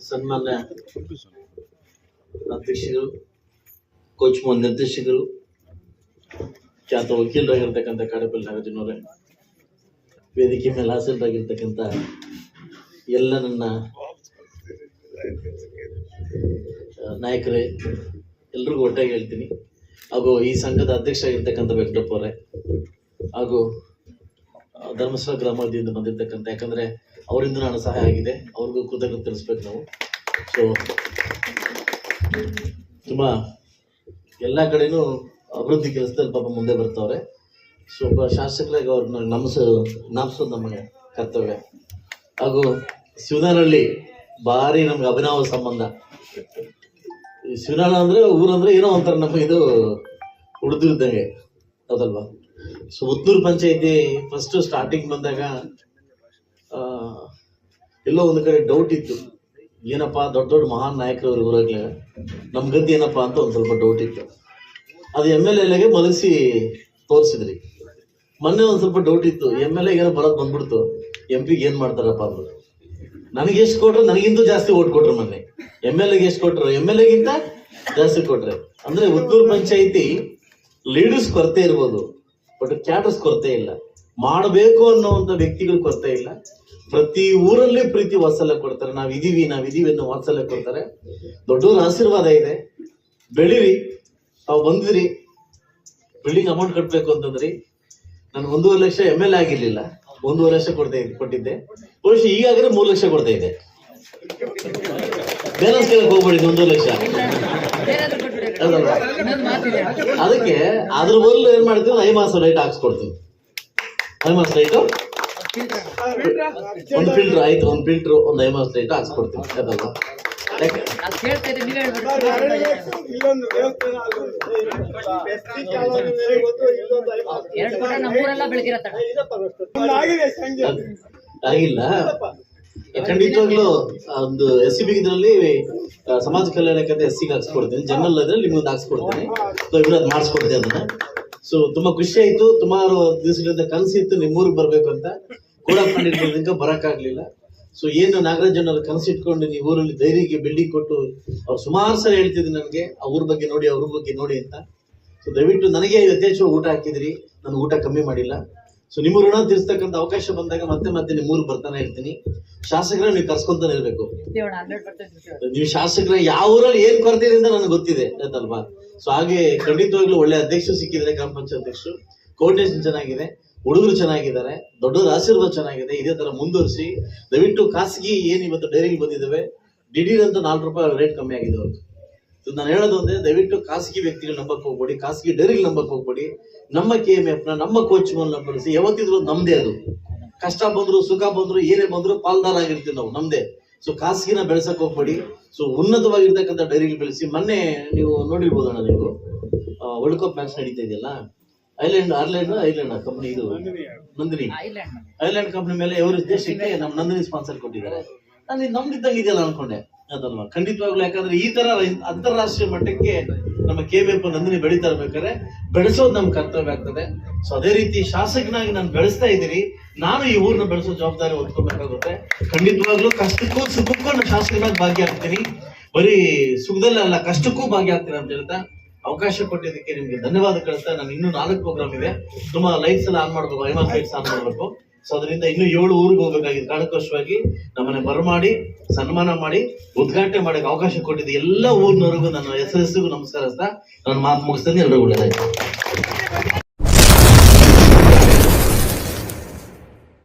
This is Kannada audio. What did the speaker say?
ಸನ್ಮಾನ್ಯ ಅಧ್ಯಕ್ಷರು ಕೋಚ್ ಮೋಹನ್ ನಿರ್ದೇಶಕರು ಖ್ಯಾತ ವಕೀಲರಾಗಿರ್ತಕ್ಕಂಥ ಕಾಡಪಲ್ಲಿ ನಾಗಾರ್ಜುನವರೇ ವೇದಿಕೆ ಮೇಲೆ ಹಾಸನರಾಗಿರ್ತಕ್ಕಂಥ ಎಲ್ಲ ನನ್ನ ನಾಯಕರೇ ಎಲ್ರಿಗೂ ಒಟ್ಟಾಗಿ ಹೇಳ್ತೀನಿ. ಹಾಗೂ ಈ ಸಂಘದ ಅಧ್ಯಕ್ಷ ಆಗಿರ್ತಕ್ಕಂಥ ವೆಂಕಟಪ್ಪ ಅವರೇ ಹಾಗೂ ಧರ್ಮಸ್ಥಳ ಗ್ರಾಮದಿಂದ ಬಂದಿರತಕ್ಕಂಥ, ಯಾಕಂದ್ರೆ ಅವರಿಂದ ನಾನು ಸಹಾಯ ಆಗಿದೆ. ಅವ್ರಿಗೂ ಕೃತಜ್ಞತೆ ತಿಳಿಸ್ಬೇಕು ನಾವು. ಸೊ ತುಂಬ ಎಲ್ಲ ಕಡೆನೂ ಅಭಿವೃದ್ಧಿ ಕೆಲಸದಲ್ಲಿ ಪಾಪ ಮುಂದೆ ಬರ್ತಾವ್ರೆ. ಸೊ ಒಬ್ಬ ಶಾಸಕರಾಗಿ ಅವ್ರನ್ನ ನಮಸ ನಾಮಿಸೋದು ನಮಗೆ ಕರ್ತವ್ಯ. ಹಾಗೂ ಶಿವನಹಳ್ಳಿ ಭಾರಿ ನಮ್ಗೆ ಅಭಿನವ ಸಂಬಂಧ. ಶಿವನಾಳ ಅಂದ್ರೆ ಊರಂದ್ರೆ ಏನೋ ಒಂಥರ ನಮಗೆ ಇದು ಉಳಿದಿದ್ದಂಗೆ. ಹೌದಲ್ವಾ? ಸೊ ಉತ್ತೂರು ಪಂಚಾಯತಿ ಫಸ್ಟ್ ಸ್ಟಾರ್ಟಿಂಗ್ ಬಂದಾಗ ಎಲ್ಲೋ ಒಂದು ಕಡೆ ಡೌಟ್ ಇತ್ತು. ಏನಪ್ಪಾ, ದೊಡ್ಡ ದೊಡ್ಡ ಮಹಾನ್ ನಾಯಕರು ಅವ್ರ ಊರಾಗ್ಲೆ, ನಮ್ ಗದ್ದೆ ಏನಪ್ಪಾ ಅಂತ ಒಂದ್ ಸ್ವಲ್ಪ ಡೌಟ್ ಇತ್ತು. ಅದು ಎಂ ಎಲ್ ಎಲ್ಗೆ ಮಲಗಿಸಿ ತೋರಿಸಿದ್ರಿ. ಮೊನ್ನೆ ಒಂದ್ ಸ್ವಲ್ಪ ಡೌಟ್ ಇತ್ತು. ಎಂ ಎಲ್ ಏನೋ ಬರೋದ್ ಬಂದ್ಬಿಡ್ತು. ಎಂ ಪಿಗೆ ಏನ್ ಮಾಡ್ತಾರಪ್ಪ ಅಂದ್ರು. ನನಗೆ ಎಷ್ಟು ಕೊಟ್ರು? ನನಗಿಂತ ಜಾಸ್ತಿ ಓಟ್ ಕೊಟ್ರು ಮೊನ್ನೆ. ಎಂ ಎಲ್ ಎಗೆ ಎಷ್ಟು ಕೊಟ್ರು? ಎಂ ಎಲ್ ಎಗಿಂತ ಜಾಸ್ತಿ ಕೊಟ್ರೆ. ಅಂದ್ರೆ ಉತ್ತೂರು ಪಂಚಾಯಿತಿ ಲೀಡರ್ಸ್ ಕೊರತೆ ಇರ್ಬೋದು. ಬಟ್ ಕ್ಯಾಟರ್ಸ್ ಕೊರತೆ ಇಲ್ಲ. ಮಾಡಬೇಕು ಅನ್ನುವಂತ ವ್ಯಕ್ತಿಗಳು ಕೊರತೆ ಇಲ್ಲ. ಪ್ರತಿ ಊರಲ್ಲಿ ಪ್ರೀತಿ ವಾತ್ಸಲ್ಯ ಕೊಡ್ತಾರೆ. ನಾವ್ ಇದೀವಿ ನಾವ್ ಇದೀವಿ ಅನ್ನೋ ವಾತ್ಸಲ್ಯ ಕೊಡ್ತಾರೆ. ದೊಡ್ಡವ್ರ ಆಶೀರ್ವಾದ ಇದೆ. ಬೆಳಿರಿ, ತಾವು ಬಂದಿರಿ. ಬಿಲ್ಡಿಂಗ್ ಅಮೌಂಟ್ ಕಟ್ಟಬೇಕು ಅಂತಂದ್ರಿ. ನಾನು ಒಂದೂವರೆ ಲಕ್ಷ ಎಂ ಎಲ್ ಆಗಿರ್ಲಿಲ್ಲ. ಒಂದೂವರೆ ಲಕ್ಷ ಕೊಡ್ತಾ ಕೊಟ್ಟಿದ್ದೆ. ಬಹುಶಃ ಈಗಾಗಲೇ ಮೂರು ಲಕ್ಷ ಕೊಡ್ತಾ ಇದೆ. ಬೇರೆ ಕೇಳಕ್ ಹೋಗ್ಬೇಡಿ, ಒಂದೂವರೆ ಲಕ್ಷ? ಅದಕ್ಕೆ ಅದ್ರ ಬದಲು ಏನ್ ಮಾಡ್ತೀವಿ ಐ ಮಾಸ ಲೈಟ್ ಹಾಕ್ಸ್ಕೊಡ್ತೀವಿ ಐ ಮಾಸ ಲೈಟ್ ಒಂದು ಫಿಲ್ಟರ್ ಆಯ್ತು ಒಂದು ಫಿಲ್ಟರ್ ಒಂದು ಐ ಮಾಸ ಲೈಟ್ ಹಾಕ್ಸ್ಕೊಡ್ತೀವಿ ಅದಲ್ವಾ ಸಂಜೆ ಆಗಿಲ್ಲ. ಖಂಡಿತವಾಗ್ಲೂ ಒಂದು ಎಸ್ ಸಿ ಬಿ ಇದರಲ್ಲಿ ಸಮಾಜ ಕತೆ ಎಸ್ ಸಿಗೆ ಹಾಕ್ಸ್ಕೊಡ್ತೀನಿ. ಜನರಲ್ ಅದ್ರಲ್ಲಿ ನಿಮ್ಗೊಂದು ಹಾಕ್ಸ್ಕೊಡ್ತೀನಿ. ಸೊ ಮಾಡಿಸ್ಕೊಡ್ತೀನಿ ಅದನ್ನ. ಸೊ ತುಂಬಾ ಖುಷಿ ಆಯ್ತು. ಸುಮಾರು ದಿವಸಗಳಿಂದ ಕನಸಿತ್ತು ನಿಮ್ಮೂರಿಗೆ ಬರ್ಬೇಕು ಅಂತ. ಕೂಡ ಕಂಡಿರ್ಬೋದಕ್ಕೆ ಬರಕ್ಕಾಗ್ಲಿಲ್ಲ. ಸೊ ಏನು ನಾಗರಾಜನ್ ಅವ್ರ ಕನಸಿಟ್ಕೊಂಡು ನೀವು ಊರಲ್ಲಿ ಧೈರ್ಯಕ್ಕೆ ಬಿಲ್ಡಿಂಗ್ ಕೊಟ್ಟು ಅವ್ರು ಸುಮಾರು ಸಲ ಹೇಳ್ತಿದ್ರು ನನಗೆ ಅವ್ರ ಬಗ್ಗೆ ನೋಡಿ, ಅವ್ರ ಬಗ್ಗೆ ನೋಡಿ ಅಂತ. ಸೊ ದಯವಿಟ್ಟು ನನಗೆ ಯಥೇಚ್ಛವಾಗಿ ಊಟ ಹಾಕಿದ್ರಿ. ನಾನು ಊಟ ಕಮ್ಮಿ ಮಾಡಿಲ್ಲ. ಸೊ ನಿಮ್ಮ ಋಣ ತೀರ್ಸ್ತಕ್ಕಂಥ ಅವಕಾಶ ಬಂದಾಗ ಮತ್ತೆ ಮತ್ತೆ ನಿಮ್ಮ ಊರಿಗೆ ಬರ್ತಾನೆ ಇರ್ತೀನಿ. ಶಾಸಕರ ನೀವು ಕರ್ಸ್ಕೊಂತಾನೆ ಇರ್ಬೇಕು. ನೀವು ಶಾಸಕರ ಯಾವ ಊರಲ್ಲಿ ಏನ್ ಕೊರತೆ ಇದೆ ಅಂತ ನನಗೆ ಗೊತ್ತಿದೆ ಆಯ್ತಲ್ವಾ? ಸೊ ಹಾಗೆ ಖಂಡಿತವಾಗ್ಲೂ ಒಳ್ಳೆ ಅಧ್ಯಕ್ಷರು ಸಿಕ್ಕಿದ್ರೆ ಗ್ರಾಮ ಪಂಚಾಯತ್ ಅಧ್ಯಕ್ಷರು. ಕೋರ್ಡಿನೇಷನ್ ಚೆನ್ನಾಗಿದೆ ಹುಡುಗರು ಚೆನ್ನಾಗಿದ್ದಾರೆ ದೊಡ್ಡವರ ಆಶೀರ್ವಾದ ಚೆನ್ನಾಗಿದೆ ಇದೇ ತರ ಮುಂದುವರಿಸಿ. ದಯವಿಟ್ಟು ಖಾಸಗಿ ಏನ್ ಇವತ್ತು ಡೈರಿಗೆ ಬಂದಿದ್ದಾವೆ ದಿಢೀರ್ ಅಂತ ನಾಲ್ಕು ರೂಪಾಯಿ ರೇಟ್ ಕಮ್ಮಿ ಆಗಿದೆ ಅವ್ರಿಗೆ ನಾನು ಹೇಳೋದು ಅಂದ್ರೆ ದಯವಿಟ್ಟು ಖಾಸಗಿ ವ್ಯಕ್ತಿಗಳು ನಂಬಕ್ ಹೋಗ್ಬೇಡಿ ಖಾಸಗಿ ಡೈರಿಗೆ ನಂಬಕ್ ಹೋಗ್ಬೇಡಿ. ನಮ್ಮ ಕೆ ಎಂ ಎಫ್ನ ನಮ್ಮ ಕೋಚ್ ನಂಬರಿಸಿ ಯಾವತ್ತಿದ್ರು ನಮ್ದೇ ಅದು. ಕಷ್ಟ ಬಂದ್ರು ಸುಖ ಬಂದ್ರು ಏನೇ ಬಂದ್ರು ಪಾಲ್ದಾರ ಆಗಿರ್ತೀವಿ ನಾವು ನಮ್ದೇ. ಸೊ ಖಾಸಗಿನ ಬೆಳೆಸಕ್ ಹೋಗ್ಬೇಡಿ. ಸೊ ಉನ್ನತವಾಗಿರ್ತಕ್ಕಂಥ ಡೈರಿಗೆ ಬೆಳೆಸಿ. ಮೊನ್ನೆ ನೀವು ನೋಡಿರ್ಬೋದಣ್ಣ ನೀವು. ವರ್ಲ್ಡ್ ಕಪ್ ಮ್ಯಾಚ್ ನಡೀತಾ ಇದೆಯಲ್ಲ? ಐಲ್ಯಾಂಡ್ ಐರ್ಲೆಂಡ್ ಐಲ್ಯಾಂಡ್ ಕಂಪನಿ ಇದು? ನಂದಿನಿ ಐಲ್ಯಾಂಡ್ ಐಲ್ಯಾಂಡ್ ಕಂಪನಿ ಮೇಲೆ ಎವರೇಜ್ ದೇಶಕ್ಕೆ ನಮ್ಮ ನಂದಿನಿ ಸ್ಪಾನ್ಸರ್ ಕೊಟ್ಟಿದ್ದಾರೆ? ನಾನು ನಂಬಿದ್ದಂಗೆ ಇದೆಯಲ್ಲ ಅನ್ಕೊಂಡೆ. ಅದಲ್ವಾ ಖಂಡಿತವಾಗ್ಲೂ ಯಾಕಂದ್ರೆ ಈ ತರ ಅಂತಾರಾಷ್ಟ್ರೀಯ ಮಟ್ಟಕ್ಕೆ ನಮ್ಮ ಕೆ ನಂದಿನಿ ಬೆಳೀತಾ ಇರ್ಬೇಕಾದ್ರೆ ಬೆಳೆಸೋದು ನಮ್ಮ ಕರ್ತವ್ಯ ಆಗ್ತದೆ. ಸೊ ಅದೇ ರೀತಿ ಶಾಸಕನಾಗಿ ನಾನು ಬೆಳೆಸ್ತಾ ಇದ್ದೀನಿ. ನಾನು ಈ ಊರನ್ನ ಬೆಳೆಸೋ ಜವಾಬ್ದಾರಿ ಹೊತ್ಕೋಬೇಕಾಗುತ್ತೆ. ಖಂಡಿತವಾಗ್ಲೂ ಕಷ್ಟಕ್ಕೂ ಸುಖಕ್ಕೂ ನಾನು ಶಾಸಕನಾಗಿ ಭಾಗಿಯಾಗ್ತೀನಿ ಬರೀ ಸುಖದಲ್ಲೇ ಅಲ್ಲ, ಕಷ್ಟಕ್ಕೂ ಭಾಗಿಯಾಗ್ತೀನಿ ಅಂತ ಹೇಳ್ತಾ ಅವಕಾಶ ಕೊಟ್ಟಿದ್ದಕ್ಕೆ ನಿಮ್ಗೆ ಧನ್ಯವಾದ ಕಳಿಸ್ತಾ ನಾನು ಇನ್ನೂ ನಾಲ್ಕು ಪ್ರೋಗ್ರಾಮ್ ಇದೆ. ತುಂಬಾ ಲೈಟ್ಸ್ ಎಲ್ಲ ಆನ್ ಮಾಡ್ಬೇಕು, ಐವತ್ತು ಲೈಟ್ಸ್ ಆನ್ ಮಾಡ್ಬೇಕು. ಸೊ ಅದರಿಂದ ಇನ್ನು ಏಳು ಊರಿಗೆ ಹೋಗ್ಬೇಕಾಗಿದೆ. ಕಾರಣಕ್ಕೋಸ್ಕರವಾಗಿ ನಮ್ಮನ್ನ ಬರಮಾಡಿ ಸನ್ಮಾನ ಮಾಡಿ, ಉದ್ಘಾಟನೆ ಮಾಡಕ್ಕೆ ಅವಕಾಶ ಕೊಟ್ಟಿದ್ದು ಎಲ್ಲ ಊರಿನವರಿಗೂ ನನ್ನ ನಮಸ್ಕಾರ ನಮಸ್ಕರಿಸ್ತಾ ನನ್ನ ಮಾತು ಮುಗಿಸ್ತೇನೆ. ಎಲ್ಲರಿಗೂ ಒಳ್ಳೆದಾಯ್ತು